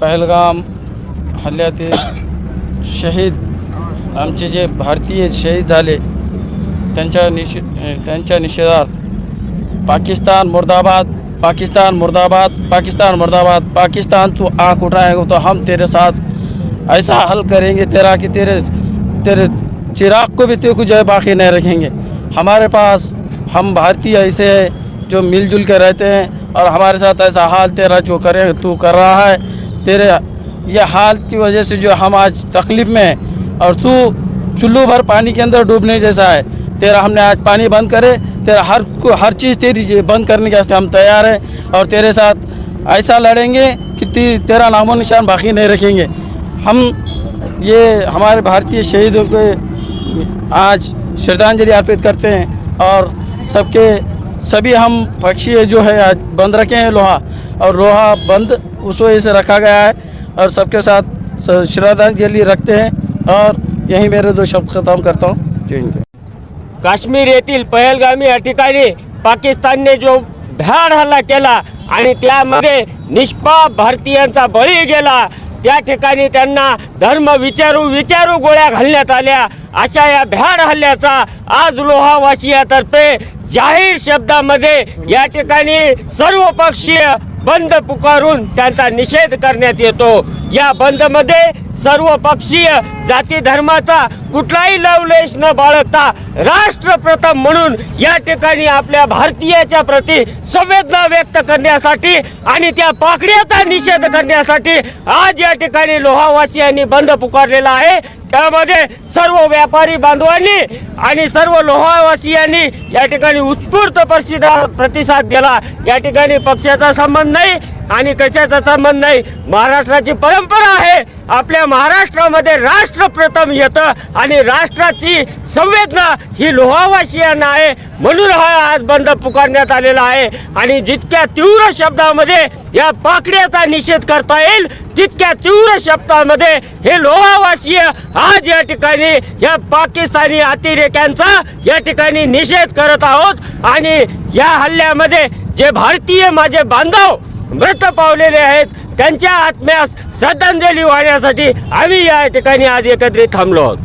पहलगाम हल्ल्यातील शहीद, आमचे जे भारतीय शहीद त्यांच्या निषेधार्थ, पाकिस्तान मुर्दाबाद पाकिस्तान मुर्दाबाद पाकिस्तान मुर्दाबाद, पाकिस्तान तू आँख उठाएगा तो हम तेरे साथ। ऐसा हल करेंगे तेरा कि तेरे तेरे चिराग को भी तेरे को जो है बाकी नहीं रखेंगे। हमारे पास, हम भारतीय ऐसे हैं जो मिलजुल के रहते हैं और हमारे साथ ऐसा हाल तेरा जो करे, तू कर रहा है। तेरे यह हाल की वजह से जो हम आज तकलीफ़ में हैं और तू चुल्लू भर पानी के अंदर डूबने जैसा है। तेरा हमने आज पानी बंद करे तेरा हर को हर चीज़ तेरी जे- बंद करने के वास्ते हम तैयार हैं और तेरे साथ ऐसा लड़ेंगे कि ती, तेरा नामो निशान बाकी नहीं रखेंगे। हम ये हमारे भारतीय शहीदों के आज श्रद्धांजलि अर्पित करते हैं और सबके सभी हम पक्षी जो है आज बंद रखे हैं लोहा। और लोहा बंद उस वजह से रखा गया है और सबके साथ श्रद्धांजलि रखते हैं और यही मेरे दो शब्द खत्म करता हूँ। जय हिंद। काश्मीर येथील पहलगामी या ठिकाणी पाकिस्तानने जो भ्याड हल्ला केला आणि त्यामध्ये निष्पाप भारतीयांचा बळी गेला त्या ठिकाणी त्यांना धर्म विचारू विचारू गोळ्या घालण्यात आल्या. अशा या भ्याड हल्ल्याचा आज लोहावासियातर्फे जाहीर शब्दामध्ये या ठिकाणी सर्वपक्षीय बंद पुकारून त्यांचा निषेध करण्यात येतो. या बंदमध्ये सर्व पक्षीय जाती धर्माचा कुठलाही लवलेश न बाळगता राष्ट्रप्रथम म्हणून या ठिकाणी आपल्या भारतीयाच्या प्रती संवेदना व्यक्त करण्यासाठी आणि त्या पाकड्याचा निषेध करण्यासाठी आज या ठिकाणी लोहावासियांनी बंद पुकारलेला आहे. त्यामध्ये सर्व व्यापारी बांधवांनी आणि सर्व लोहावासियांनी या ठिकाणी उत्स्फूर्त प्रतिसाद प्रतिसाद दिला. या ठिकाणी पक्षाचा संबंध नाही आणि कशाचा संबंध नाही? महाराष्ट्राची परंपरा आहे. आपल्या महाराष्ट्रामध्ये राष्ट्र प्रथम येतं आणि राष्ट्राची संवेदना ही लोहावासियांना आहे. म्हणून हा आज बंद पुकारण्यात आलेला आहे. आणि जितक्या तीव्र शब्दामध्ये या पाकड्याचा निषेध करता येईल तितक्या तीव्र शब्दामध्ये हे लोहावासीय आज या ठिकाणी या पाकिस्तानी अतिरेक्यांचा या ठिकाणी निषेध करत आहोत. आणि या हल्ल्यामध्ये जे भारतीय माझे बांधव मृत पावलेले आहेत त्यांच्या आत्म्यास श्रद्धांजली वाहण्यासाठी आम्ही या ठिकाणी आज एकत्रित थांबलो आहोत.